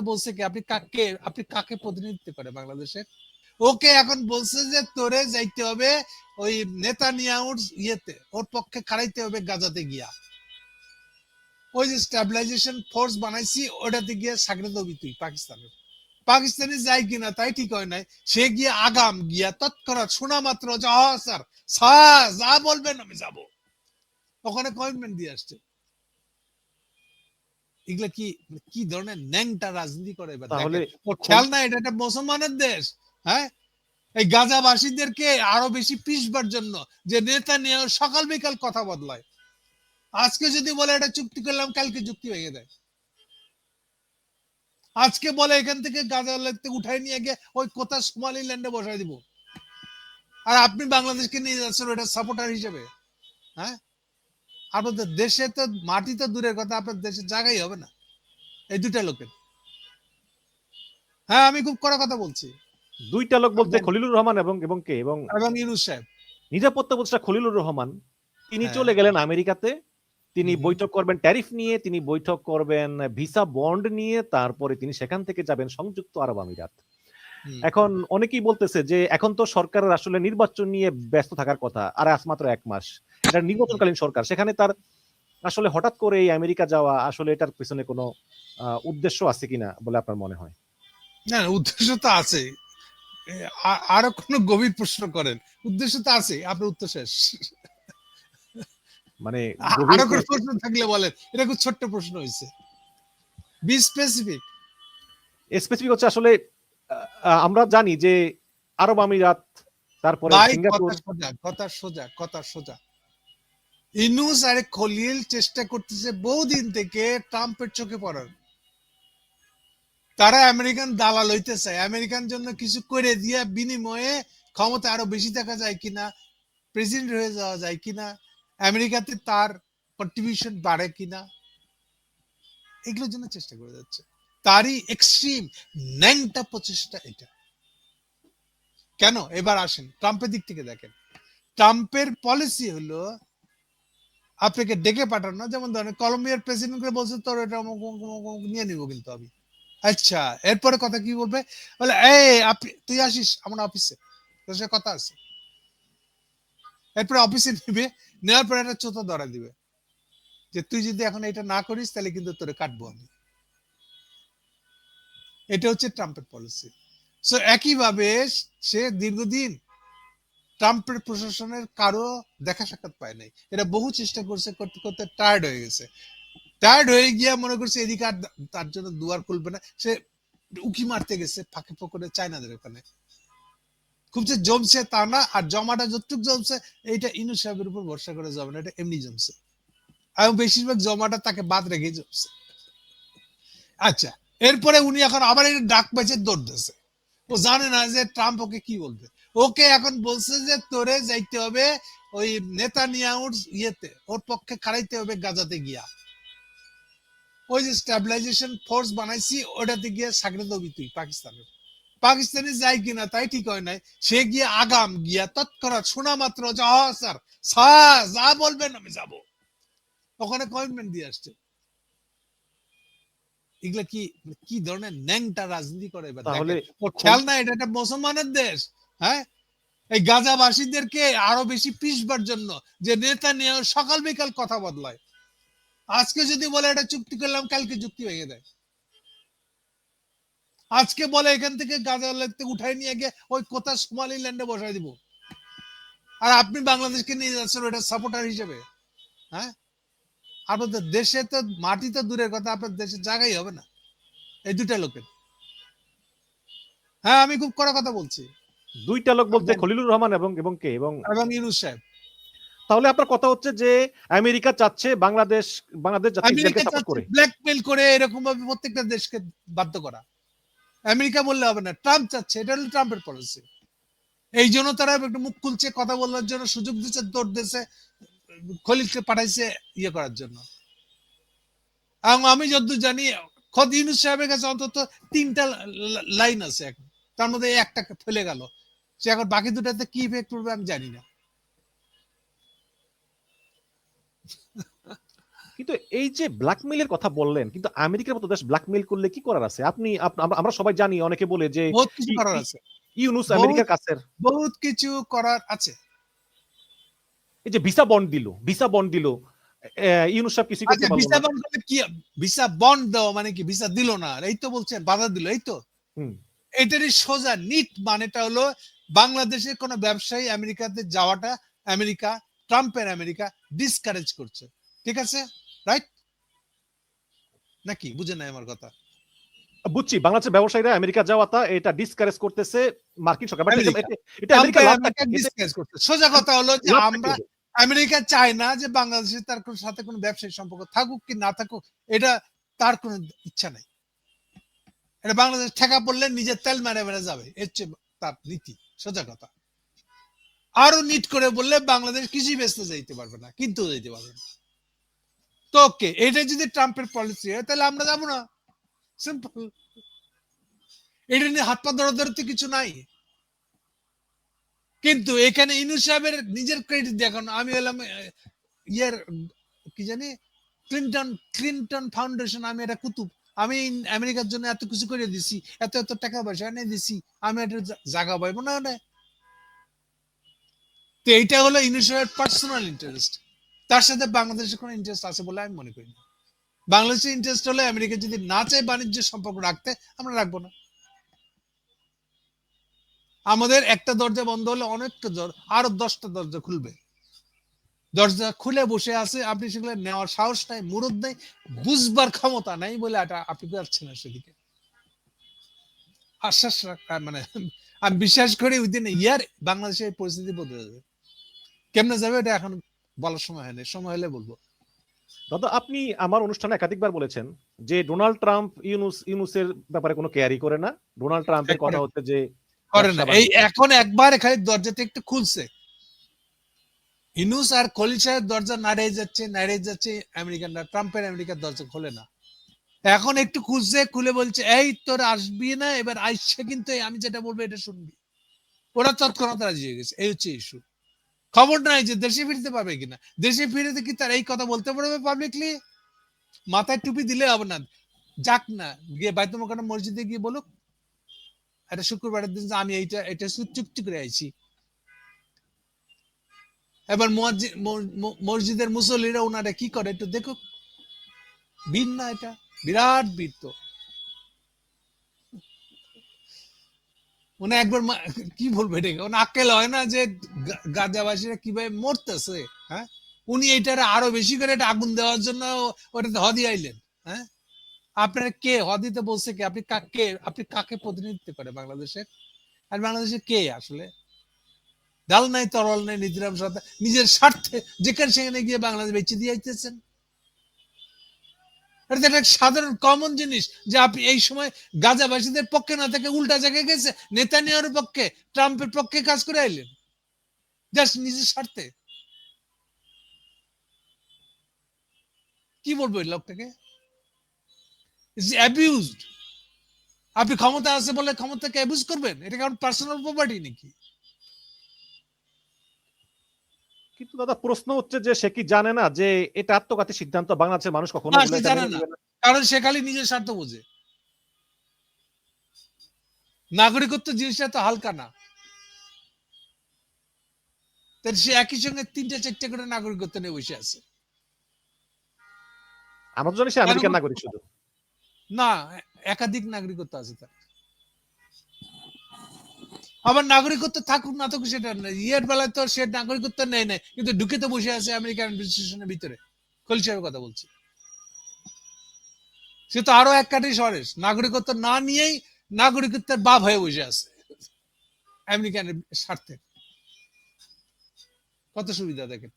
বলছে কি, আপনি কাকে আপনি কাকে প্রতিনিধিত্ব করে ওকে এখন বলছে যে তোরে যাইতে হবে ওই নেতা নিয়াউর ইয়েতে, ওর পক্ষে খাড়াইতে হবে গাজাতে গিয়া। ওই যে স্টেবিলাইজেশন ফোর্স বানাইছি, ওটাতে গিয়ে সাগরে দবি তুই পাকিস্তানের। পাকিস্তানে যাই কিনা তাই ঠিক হয় নাই। সে গিয়ে আগাম গিয়া তৎক্ষণাৎ শোনা মাত্র যে স্যার, যা বলবেন আমি যাব। ওখানে কমিটমেন্ট দিয়ে আসছে। এগুলা কি কি ধরনের ন্যাংটা রাজনীতি করে খেয়াল না এটা একটা মুসলমানের দেশ হ্যাঁ? এই গাজাবাসীদেরকে আরও বেশি পিসবার জন্য যে নেতা নিয়ে সকাল বিকাল কথা বদলায়। আজকে যদি বলে এটা চুক্তি করলাম কালকে চুক্তি ভেঙে দেয়। আজকে বলে এখান থেকে গাজা থেকে উঠাই নিয়ে গিয়ে ওই কোথা সোমালিল্যান্ডে বসাই দিব? আর আপনি বাংলাদেশকে নিয়ে যাচ্ছেন ওটা সাপোর্টার হিসেবে হ্যাঁ? আপনাদের দেশে তো মাটি তো দূরের কথা আপনার দেশে জায়গাই হবে না। এই দুটা লোকের। হ্যাঁ আমি খুব কড়া কথা বলছি। দুইটা লোক বলতে খলিলুর রহমান এবং এবং কে? এবং এবং ইউনুস সাহেব। নিরাপত্তা উপদেষ্টা খলিলুর রহমান তিনি হ্যাঁ। চলে গেলেন আমেরিকাতে। তিনি বৈঠক করবেন ট্যারিফ নিয়ে তিনি বৈঠক করবেন ভিসা বন্ড নিয়ে তারপরে তিনি সেখান থেকে যাবেন সংযুক্ত আরব আমিরাত। এখন অনেকেই বলতেছে যে এখন তো সরকারের আসলে নির্বাচন নিয়ে ব্যস্ত থাকার কথা আর আজ মাত্র এক মাস। এটা নির্বাচনকালীন সরকার সেখানে তার আসলে হঠাৎ করে এই আমেরিকা যাওয়া আসলে এটার পিছনে কোনো উদ্দেশ্য আছে কিনা বলে আপনার মনে হয়? না উদ্দেশ্য তো আছে। আরও কোনো গভীর প্রশ্ন করেন। উদ্দেশ্য তো আছে আপনার উত্তর শেষ। মানে আরও কোনো প্রশ্ন থাকলে বলেন। এটা খুব ছোট্ট প্রশ্ন হয়েছে বি স্পেসিফিক। স্পেসিফিক হচ্ছে আসলে আমরা জানি যে আরব আমিরাত তারপরে সিঙ্গাপুর। কথা সোজা কথা সোজা কথা সোজা। ইনুস আরে খলিল চেষ্টা করতেছে বহুদিন থেকে ট্রাম্পের চোখে পড়ার। তারা আমেরিকান দালাল হইতে চায়। আমেরিকান জন্য কিছু করে দিয়ে বিনিময়ে ক্ষমতা আরও বেশি দেখা যায় কিনা প্রেসিডেন্ট হয়ে যাওয়া যায় কিনা আমেরিকাতে তার কন্ট্রিবিউশন বাড়ে কিনা এগুলোর জন্য চেষ্টা করে যাচ্ছে। তারই এক্সট্রিম ন্যাংটা প্রচেষ্টা এটা। কেন? এবার আসেন, ট্রাম্পের দিক থেকে দেখেন। ট্রাম্পের পলিসি হলো, আপনাকে ডেকে পাঠানো, যেমন ধরেন কলম্বিয়ার প্রেসিডেন্টকে বলছে, তোর এটা নিয়ে নিবো কিন্তু আমি। আচ্ছা এরপরে কথা কি বলবে? বলে, এই, আপনি, তুই আসিস আমার অফিসে তোর সাথে কথা আছে। এরপরে অফিসে নিবে, নেওয়ার পরে একটা চোতা ধরা দিবে। যে, তুই যদি এখন এটা না করিস, তাহলে কিন্তু তোরে কাটবো আমি। এটা হচ্ছে ট্রাম্পের পলিসি সো একইভাবে সে দীর্ঘদিন ট্রাম্পের প্রশাসনের কারও দেখা সাক্ষাৎ পায় নাই। এটা বহু চেষ্টা করছে, করতে করতে টায়ার্ড হয়ে গেছে। টায়ার্ড হয়ে গিয়ে মনে করছে এদিকে আর তার জন্য দুয়ার খুলবে না। সে উকি মারতে গেছে ফাঁকে ফোকরে চায়নাদের ওখানে। খুব যে জমছে তা না, আর জমাটা যতটুক জমছে, এইটা ইনু সাহেবের উপর ভরসা করে যাবে না, এটা এমনি জমছে। এবং বেশিরভাগ জমাটা তাকে বাদ রেখে জমছে। আচ্ছা এরপরে উনি এখন আবার এটা ডাক বেঁচে দৌড় দিয়েছে ও জানে না যে ট্রাম্প ওকে কি বলবে। ওকে এখন বলছে যে তোরে যাইতে হবে ওই নেতা নিয়াউর ইয়েতে, ওর পক্ষে খাড়াইতে হবে গাজাতে গিয়া। ওই যে স্টেবিলাইজেশন ফোর্স বানাইছি, ওটাতে গিয়ে সাগরে দবি তুই পাকিস্তানের। পাকিস্তানে যাই কিনা তাই ঠিক হয় নাই। সে গিয়ে আগাম গিয়া তৎক্ষণাৎ শোনা মাত্র যে স্যার, যা বলবেন আমি যাব। ওখানে কমিটমেন্ট দিয়ে আসছে। এগুলা কি কি ধরনের ন্যাংটা রাজনীতি করে? তাহলে খেয়াল না এটা একটা মুসলমানের দেশ হ্যাঁ? এই গাজাবাসীদেরকে আরও বেশি পিসবার জন্য যে নেতা নিয়ে সকাল বিকাল কথা বদলায়। আজকে যদি বলে এটা চুক্তি করলাম কালকে চুক্তি ভেঙে দেয়। আজকে বলে এখান থেকে গাজা উঠাই নিয়ে গিয়ে ওই কোথা সোমালিল্যান্ডে বসাই দিব। আর আপনি বাংলাদেশকে নিয়ে যাচ্ছেন ওটা সাপোর্টার হিসেবে হ্যাঁ? আপনাদের দেশে তো মাটি তো দূরের কথা আপনার দেশে জায়গাই হবে না। এই দুটা লোকের। হ্যাঁ আমি খুব কড়া কথা বলছি। দুইটা লোক বলতে খলিলুর রহমান এবং এবং কে? এবং এবং ইউনুস সাহেব। তাহলে আপনার কথা হচ্ছে যে আমেরিকা চাচ্ছে বাংলাদেশ বাংলাদেশ সাপোর্ট করে। ব্ল্যাকমেল করে এরকম ভাবে প্রত্যেকটা দেশকে বাধ্য করা। আমেরিকা বললে হবে না ট্রাম্প চাচ্ছে এটা হলো ট্রাম্পের পলিসি এই জন্য তারা একটু মুখ খুলছে কথা বলার জন্য সুযোগ দিচ্ছে দৌড় দিচ্ছে খলিলকে পাঠাইছে ইয়ে করার জন্য। এবং আমি যতদূর জানি খদ ইউনুস সাহেবের কাছে অন্তত তিনটা লাইন আছে এখন। তার মধ্যে একটা ফেলে গেল। সে এখন বাকি দুটাতে কি ইফেক্ট পড়বে আমি জানি না। কিন্তু এই যে ব্ল্যাকমেইলের কথা বললেন কিন্তু আমেরিকার মতো দেশ ব্ল্যাকমেইল করলে কি করার আছে? আপনি আমরা- সবাই জানি অনেকে বলে যে বহুত কিছু করার আছে। ইউনুস আমেরিকার কাছের বহুত কিছু করার আছে। এই যে ভিসা বন্ড দিল ভিসা বন্ড দিল ইউনুস সাহেব কিছু করতে আচ্ছা ভিসা না? বন্ধ কি? ভিসা বন্ড দেওয়া মানে কি? ভিসা দিল না? এই তো বলছেন বাধা দিল এই তো? এটারই সোজা নিট মানেটা হলো বাংলাদেশের কোনো ব্যবসায়ী আমেরিকাতে যাওয়াটা আমেরিকা ট্রাম্পের আমেরিকা ডিসকারেজ করছে। ঠিক আছে? রাইট নাকি? বুঝে নাই আমার কথা। বুঝছি বাংলাদেশের ব্যবসায়ীরা আমেরিকা যাওয়াটা এটা ডিসকারেজ করতেছে মার্কিন সরকার। এটা- আমেরিকা সোজা কথা হলো যে আমরা? আমেরিকা চায় না যে বাংলাদেশের তার কোনো, সাথে কোনো ব্যবসায়িক সম্পর্ক থাকুক কি না থাকুক, এটা তার কোনো ইচ্ছা নাই। এটা বাংলাদেশ ঠেকা পড়লে নিজের তেল মেরে মেরে যাবে, এর তার নীতি সোজা কথা। আরও নিট করে বললে বাংলাদেশ কিছুই ব্যস্ত যাইতে পারবে না কিন্তু যাইতে পারবে না। তো ওকে, এটা যদি ট্রাম্পের পলিসি হয়, তাহলে আমরা যাব না। সিম্পল এটা নিয়ে হাত পা দরদরতে কিছু নাই। কিন্তু এখানে ইনু সাহেবের নিজের ক্রেডিট দেখানো আমি হলাম ইয়ের, কি জানি ক্লিন্টন ক্লিন্টন ফাউন্ডেশন আমি এটা কুতুব। আমি আমেরিকার জন্য এত কিছু করে দিছি, এত এত টাকা পয়সা এনে দিছি, আমি একটা জা- জায়গা পাইবো না ওটা? তো এইটা হলো ইনু সাহেবের পার্সোনাল ইন্টারেস্ট তার সাথে বাংলাদেশের কোনো ইন্টারেস্ট আছে বলে আমি মনে করি না। বাংলাদেশের ইন্টারেস্ট হলে আমেরিকা যদি না চায় বাণিজ্য সম্পর্ক রাখতে, আমরা রাখব না। আমাদের একটা দরজা বন্ধ হলে অনেকটা আরও দশটা দরজা খুলবে। দরজা খুলে বসে আছে আপনি সেগুলো নেওয়ার সাহস নাই মুরদ নাই বুঝবার ক্ষমতা নাই বলে এটা আপনি যাচ্ছেন না সেদিকে। আশ্বাস মানে আমি বিশ্বাস করি উইদিন ইয়ার বাংলাদেশের পরিস্থিতি বদলে যাবে। কেমনে যাবে এটা এখন বলার সময় হয়নি সময় হলে বলব। দাদা আপনি আমার অনুষ্ঠানে একাধিকবার বলেছেন যে ডোনাল্ড ট্রাম্প ইউনুস ইউনুসের ব্যাপারে কোনো কেয়ারি করে না। ডোনাল্ড ট্রাম্পের কথা হচ্ছে যে করে না। এই এখন একবার খালি দরজাটা একটু খুলছে। ইনুস আর দরজা নাড়িয়ে যাচ্ছে নাড়িয়ে যাচ্ছে আমেরিকানরা ট্রাম্পের আমেরিকার দরজা খোলে না। এখন একটু খুলছে খুলে বলছে এই তোর আসবি না এবার কিন্তু আমি যেটা বলব এটা শুনবি। ওরা তৎক্ষণাৎ রাজি হয়ে গেছে। এই হচ্ছে ইস্যু খবর নাই যে দেশে ফিরতে পারবে কিনা। দেশে ফিরে কি তার এই কথা বলতে পারবে পাবলিকলি মাথায় টুপি দিলে হবে না। যাক না গিয়ে বাইতুল মসজিদে গিয়ে বলুক এটা শুক্রবারের দিন আমি এইটা এটা চুক্তি করে আইছি। এবার মসজিদের মুসল্লিরা ওনারা কি করে একটু দেখুক। বীর না এটা, বিরাট বীর তো। উনি একবার কি বলব এটাকে ওনা হয় না যে গাজাবাসীরা কীভাবে মরতেছে হ্যাঁ? উনি এইটার আরও বেশি করে এটা আগুন দেওয়ার জন্য ওটাতে হদি আইলেন হ্যাঁ? আপনার কে? হদিতে বলছে কি? আপনি কাকে আপনি কাকে প্রতিনিধিত্ব করে বাংলাদেশের আর বাংলাদেশে কে আসলে? ডাল নাই, তরল নাই নিদিরাম সত্তা, নিজের স্বার্থে যেখানে সেখানে গিয়ে বাংলাদেশ বেঁচে দিয়ে আইতেছেন। এটা একটা সাধারণ কমন জিনিস যে আপনি এই সময় গাজাবাসীদের পক্ষে না থেকে উল্টা জায়গায় গেছে। নেতানিয়ার পক্ষে, ট্রাম্পের পক্ষে কাজ করে আইলেন। জাস্ট নিজের স্বার্থে। কি বলব এই লোকটাকে? অ্যাবিউজড আপনি ক্ষমতা আছে বলে ক্ষমতাকে অ্যাবিউজ করবেন? এটা কারণ পার্সোনাল প্রপার্টি নাকি? কিন্তু দাদা প্রশ্ন হচ্ছে যে সে কি জানে না যে এটা আত্মঘাতী সিদ্ধান্ত? বাংলাদেশের মানুষ কখনো জানে না। কারণ সে খালি নিজের স্বার্থ বোঝে। নাগরিকত্ব জিনিসটা তো হালকা না। সে একই সঙ্গে তিনটা চারটে করে নাগরিকত্ব নিয়ে বসে আছে। আমরা তো জানি সে আমেরিকান নাগরিক শুধু। না, একাধিক নাগরিকত্ব আছে তার। আবার নাগরিকত্ব থাকুক না থাকুক সেটা ইয়ের বেলায় তো সে নাগরিকত্ব নেয় নেয় কিন্তু ঢুকে তো বসে আছে আমেরিকান অ্যাডমিনিস্ট্রেশনের ভিতরে। খোল সাহেবের কথা বলছি। সে তো আরও এক কাঠি সরেস নাগরিকত্ব না নিয়েই নাগরিকত্বের বাপ হয়ে বসে আছে আমেরিকান স্বার্থে। কত সুবিধা দেখেন।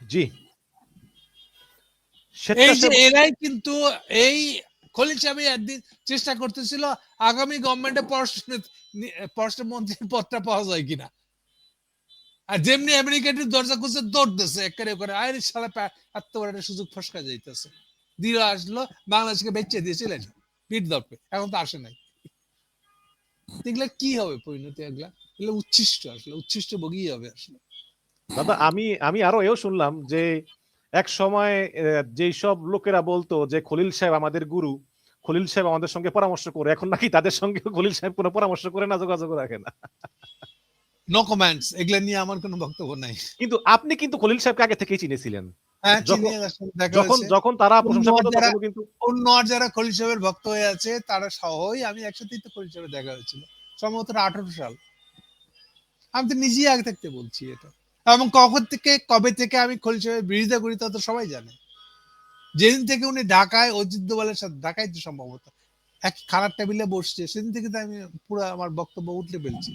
জি। এই যে এরাই কিন্তু এই খলিল সাহেব একদিন চেষ্টা করতেছিল আগামী গভর্নমেন্টে পররাষ্ট্র পররাষ্ট্র মন্ত্রীর পদটা পাওয়া যায় কিনা। আর যেমনি আমেরিকাটির দরজা খুঁজে দৌড় দিচ্ছে একেবারে করে আরে সারা সুযোগ ফসকা যাইতেছে। দিয়ে আসলো বাংলাদেশকে বেচে দিয়েছিলেন পিঠ দর্পে। এখন তো আসে নাই। এগুলা কি হবে পরিণতি এগুলা? এগুলো উচ্ছিষ্ট আসলে উচ্ছিষ্ট বগিয়ে হবে আসলে। দাদা আমি আমি আরও এও শুনলাম যে এক সময় যেই সব লোকেরা বলতো যে খলিল সাহেব আমাদের গুরু। খলিল সাহেব আমাদের সঙ্গে পরামর্শ করে। এখন নাকি তাদের সঙ্গে খলিল সাহেব কোনো পরামর্শ করে না যোগাযোগ রাখে না। নো কমেন্টস এগুলা নিয়ে আমার কোনো বক্তব্য নাই। কিন্তু আপনি কিন্তু খলিল সাহেবকে আগে থেকেই চিনেছিলেন। হ্যাঁ যখন- যখন তারা প্রশংসা করতো তখনও কিন্তু অন্য আর যারা খলিল সাহেবের ভক্ত হয়ে আছে তারা সহই আমি একসাথেই তো খলিল সাহেবের দেখা হয়েছিল। সম্ভবত আঠারো সাল। আমি তো নিজেই আগে থাকতে বলছি এটা। এবং কখন থেকে, কবে থেকে আমি খলিল সাহেবের বিরোধিতা করি তা তো সবাই জানে। যেদিন থেকে উনি ঢাকায়, অজিত দোবালের সাথে ঢাকায় তো সম্ভবত এক খারাপ টেবিলে বসছে, সেদিন থেকে তো আমি পুরো আমার বক্তব্য উঠলে ফেলছি।